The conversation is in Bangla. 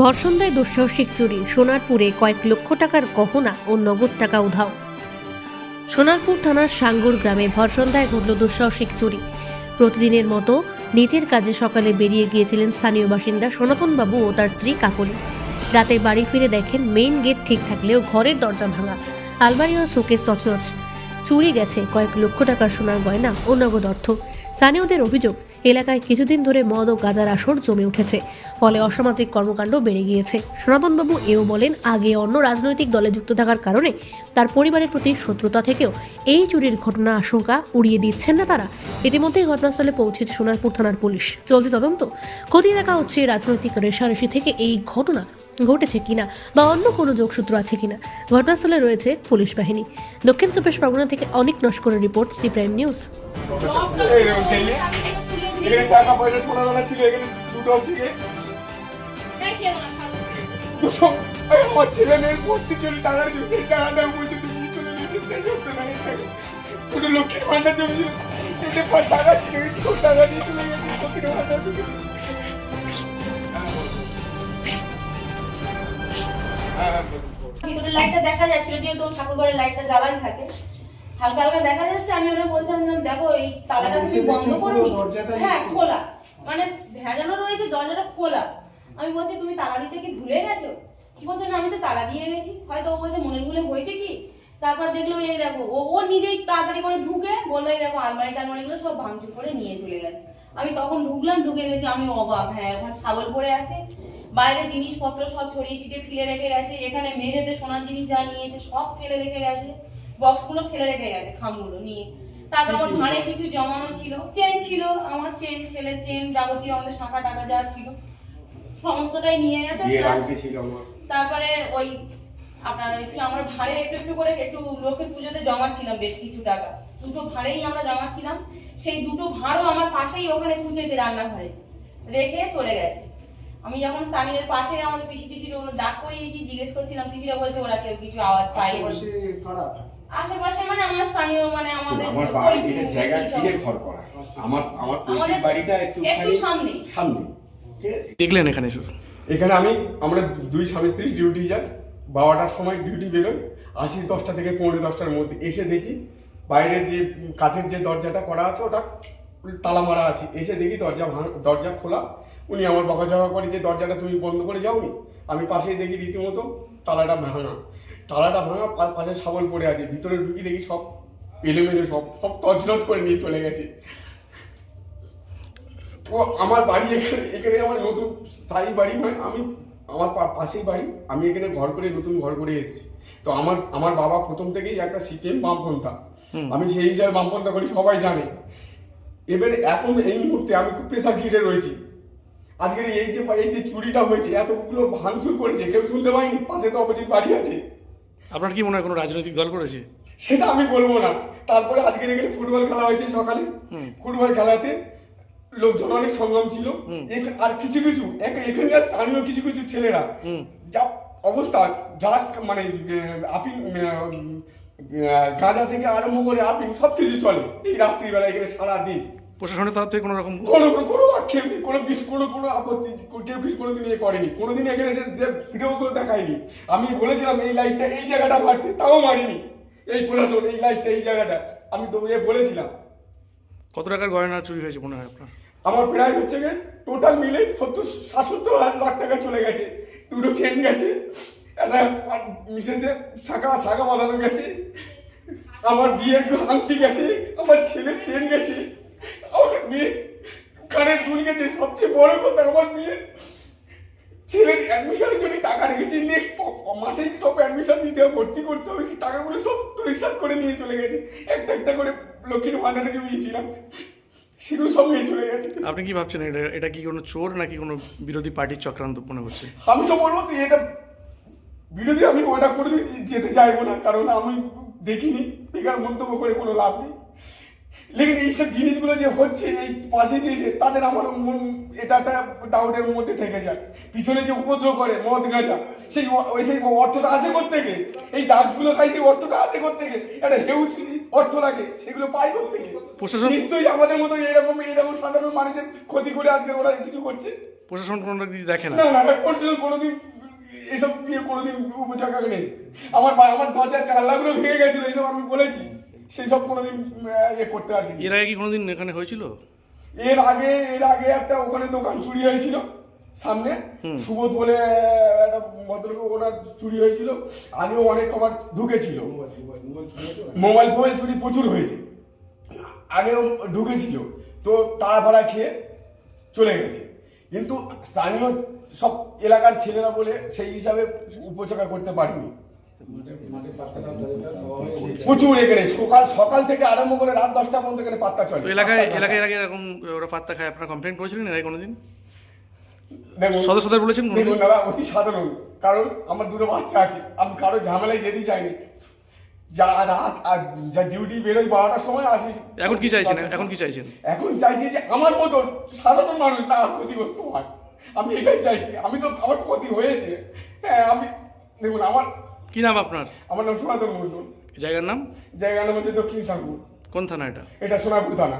ভরসন্ধ্যায় দুঃসাহসিক চুরি, সোনারপুরে কয়েক লক্ষ টাকার গহনা ও নগদ টাকা উধাও। সোনারপুর থানার সাঙ্গুর গ্রামে ভরসন্ধ্যায় ঘটল দুঃসাহসিক চুরি। প্রতিদিনের মতো নিজের কাজে সকালে বেরিয়ে গিয়েছিলেন স্থানীয় বাসিন্দা সনাতনবাবু ও তার স্ত্রী কাকলি। রাতে বাড়ি ফিরে দেখেন মেইন গেট ঠিক থাকলেও ঘরের দরজা ভাঙা। আলমারি ও শোকেস তছনছ। চুরি গেছে কয়েক লক্ষ টাকার সোনার গয়না ও নগদ অর্থ। স্থানীয়দের অভিযোগ, এলাকায় কিছুদিন ধরে মদ ও গাজার আসর জমে উঠেছে। ফলে অসামাজিক কর্মকাণ্ড বেড়ে গিয়েছে। সনাতনবাবু এও বলেন, আগে অন্য রাজনৈতিক দলে যুক্ত থাকার কারণে তার পরিবারের প্রতি শত্রুতা থেকেও এই চুরির ঘটনা আশঙ্কা উড়িয়ে দিচ্ছেন না তারা। ইতিমধ্যেই ঘটনাস্থলে পৌঁছেছে সোনারপুর থানার পুলিশ। চলছে তদন্ত। ক্ষতি দেখা হচ্ছে রাজনৈতিক রেশারেশি থেকে এই ঘটনা ঘটেছে কিনা বা অন্য কোনো যোগসূত্র আছে কিনা? ঘটনাস্থলে রয়েছে পুলিশ বাহিনী। দক্ষিণ চব্বিশ পরগনা থেকে অনেক নস্করের রিপোর্ট, সি প্রাইম নিউজ। লক্ষ্মীর জমি টাকা ছিল টাকা চলে গেছে লক্ষ্মীর জমি ভিতরে লাইটটা দেখা যাচ্ছিল যেহেতু ঠাকুর ঘরের লাইটটা জ্বালাই থাকে। হালকা হালকা দেখা যাচ্ছে আমি ওরা বলছিলাম দেখো এই তালাটা তুমি বন্ধ করনি হ্যাঁ খোলা। মানে ভেজানো রয়েছে দরজাটা খোলা। আমি বলছি তুমি তালা দিতে কি ভুলে গেছো? বলছে না আমি তো তালা দিয়ে গেছি। হয়তো ও বলছে মনের ভুলে হয়েছে কি? তারপর দেখল এই দেখো ও ও নিজেই তাড়াতাড়ি করে ঢুকে বলল এই দেখো আলমারি টালমারিগুলো সব ভাঙচুর করে নিয়ে চলে গেছে। আমি তখন ঢুকলাম ঢুকে দেখি আমি অবাক হ্যাঁ ওখানে শাবল পড়ে আছে। বাইরে জিনিসপত্র সব ছড়িয়ে ছিটিয়ে ফেলে রেখে গেছে এখানে মেঝেতে সোনার জিনিস যা নিয়েছে সব ফেলে রেখে গেছে বক্সগুলো ফেলে রেখে গেছে খামগুলো নিয়ে। তারপর আমার ভাঁড়ে কিছু জমানো ছিল চেন ছিল আমার চেন ছেলের চেন যাবতীয় আমাদের শাখা টাকা যা ছিল সমস্তটাই নিয়ে গেছে তারপরে ওই আপনার হচ্ছে আমরা ভাড়ে একটু একটু করে একটু লক্ষ্মীর পুজোতে জমাচ্ছিলাম বেশ কিছু টাকা। দুটো ভাড়েই আমরা জমাচ্ছিলাম সেই দুটো ভাড়ও আমার পাশেই ওখানে খুঁজেছে রান্নাঘরে রেখে চলে গেছে। আমি যখন স্থানীয় পাশে আমাদের পিসি টিসির ওগুলো ডাক করিয়েছি জিজ্ঞেস করছিলাম পিসিরা বলছে ওরা কেউ কিছু আওয়াজ পায়নি? আশেপাশে মানে আমার স্থানীয় মানে আমাদের আমার বাড়ি এটা জায়গা কিনে ঘর করা। আমার আমার আমাদের বাড়িটা একটু একটু সামনে। সামনে। দেখলেন এখানে শুধু? এখানে আমি আমরা দুই স্বামী স্ত্রী ডিউটি যাই। বারোটার সময় ডিউটি বেরোই। আসি দশটা থেকে পৌনে দশটার মধ্যে। এসে দেখি বাইরের যে কাঠের যে দরজাটা করা আছে ওটা তালা মারা আছে। এসে দেখি দরজা ভাঙ দরজা খোলা। উনি আমার বকাঝকা করে যে দরজাটা তুমি বন্ধ করে যাওনি আমি পাশেই দেখি রীতিমতো তালাটা ভাঙা। তালাটা ভাঙা পা- পাশে শাবল পড়ে আছে ভিতরে ঢুকি দেখি সব এলোমেলো সব সব তছনছ করে নিয়ে চলে গেছে। ও আমার বাড়ি এখানে এখানে আমার নতুন স্থায়ী বাড়ি নয় আমি আমার পাশেই বাড়ি আমি এখানে ঘর করে নতুন ঘর করে এসেছি। তো আমার আমার বাবা প্রথম থেকেই একটা সিপিএম বামপন্থা। আমি সেই হিসাবে বামপন্থা করি সবাই জানে। এবারে এখন এই মুহূর্তে আমি খুব প্রেসার গিটে রয়েছি। আজকের এই যে এই যে চুরিটা হয়েছে এতগুলো ভাঙচুর করেছে কেউ শুনতে পাইনি পাশে তো অপোজিট বাড়ি আছে। আপনার কি মনে হয় কোনো রাজনৈতিক দল করেছে? সেটা আমি বলব না। তারপরে আজকের এখানে ফুটবল খেলা হয়েছে সকালে। ফুটবল খেলাতে লোকজন অনেক সংগ্রাম ছিল। আর কিছু কিছু এখানকার স্থানীয় কিছু কিছু ছেলেরা যা অবস্থা ড্রাগস মানে আপিং গাঁজা থেকে আরম্ভ করে আপিং সব কিছু চলে। এই রাত্রিবেলা এখানে সারাদিন। প্রশাসনের তরফ থেকে কোনো রকম কোনো কোনো কোনো আক্ষেপ নেই কোনো বিষ কোনো কোনো আপত্তি কেউ কিছু কোনোদিন ইয়ে করেনি। কোনোদিন এখানে এসে ভিডিও করে দেখায়নি। আমি বলেছিলাম এই লাইটটা এই জায়গাটা মারতে। তাও মারিনি। এই প্রশাসন এই লাইটটা এই জায়গাটা। আমি তো এ বলেছিলাম। কত টাকার গয়না চুরি হয়েছে মনে হয় আপনার? আমার প্রায় হচ্ছে গিয়ে টোটাল মিলে সত্তর সাতসত্তর হাজার লাখ টাকা চলে গেছে। দুটো চেন গেছে। একটা মিসেসের শাখা শাখা বাঁধানো গেছে। আমার বিয়ের আংটি গেছে। আমার ছেলের চেন গেছে। আমার মেয়ে কানের দুল গেছে সবচেয়ে বড় কথা আমার মেয়ে। ছেলের অ্যাডমিশনের জন্য টাকা রেখেছি নেক্সট মাসেই সব অ্যাডমিশন দিতে হবে ভর্তি করতে হবে সেই টাকাগুলো সব রিসার্চ করে নিয়ে চলে গেছে। একটা একটা করে লক্ষ্মীর ভান্ডারে জমিয়েছিলাম সেগুলো সব নিয়ে চলে গেছে। আপনি কি ভাবছেন এটা এটা কি কোনো চোর নাকি কোনো বিরোধী পার্টির চক্রান্ত মনে হচ্ছে? আমি তো বলব তুই এটা বিরোধী আমি ওটা করে যেতে চাইব না কারণ আমি দেখিনি বেকার মন্তব্য করে কোনো লাভ নেই। লেকিন এইসব জিনিসগুলো যে হচ্ছে এই পাশে দিয়েছে তাদের আমার মন- এটা একটা ডাউটের মধ্যে থেকে যায়। পিছনে যে উপদ্রব করে মদ গাঁজা সেই ওই সেই অর্থটা আসে থেকে এই ডাক্সগুলো খাই সেই অর্থটা আসে থেকে একটা হেউজ অর্থ লাগে সেগুলো পাই থেকে প্রশাসন- নিশ্চয়ই আমাদের মতো এরকম এরকম সাধারণ মানুষের ক্ষতি করে আজকে ওরা কিছু করছে। প্রশাসন কোনো কিছু দেখে না? না না না কোনোদিন এসব নিয়ে কোনোদিন উপচাকা নেই। আমার আমার দরজার জানলাগুলো ভেঙে গেছিল এইসব আমি বলেছি। সেই সব কোনোদিন ইয়ে করতে আসেনি। এর আগে কি কোনোদিন এখানে হয়েছিল? এর আগে এর আগে একটা ওখানে দোকান চুরি হয়েছিল সামনে। সুবোধ বলে একটা ভদ্রলোক ওনার চুরি হয়েছিল। আগেও অনেক আবার ঢুকেছিল। মোবাইল ফোবাইল চুরি প্রচুর হয়েছে। আগেও ঢুকেছিল। তো তাড়াপাড়া খেয়ে চলে গেছে। কিন্তু স্থানীয় সব এলাকার ছেলেরা বলে সেই হিসাবে উপচাকা করতে পারেনি। প্রচুর এখানে। সকাল সকাল থেকে আরম্ভ করে রাত দশটা পর্যন্ত এখানে পাত্তা চলে। এলাকায় এলাকায় এর এরকম ওরা পাত্তা খায়। আপনারা কমপ্লেন করেছিলেন এর কোনোদিন? দেখুন সদস্যদের বলেছেন কোনোদিন? দেখুন দাদা অতি সাধারণ। কারণ আমার দুটো বাচ্চা আছে। আমি কারও ঝামেলায় যেতে চাইনি। যা রাত যা ডিউটি বেরোই বারোটার সময় আসি। এখন কি চাইছেন? এখন কি চাইছেন? এখন চাইছি যে আমার মতো সাধারণ মানুষ না ক্ষতিগ্রস্ত হয়। আমি এটাই চাইছি। আমি তো আমার ক্ষতি হয়েছে। হ্যাঁ আমি দেখুন আমার কি নাম আপনার? আমার নাম সনাতন মন্ডল জায়গার নাম? জায়গার নাম হচ্ছে দক্ষিণ সাঙ্গুর কোন থানা এটা? এটা সোনাপুর থানা।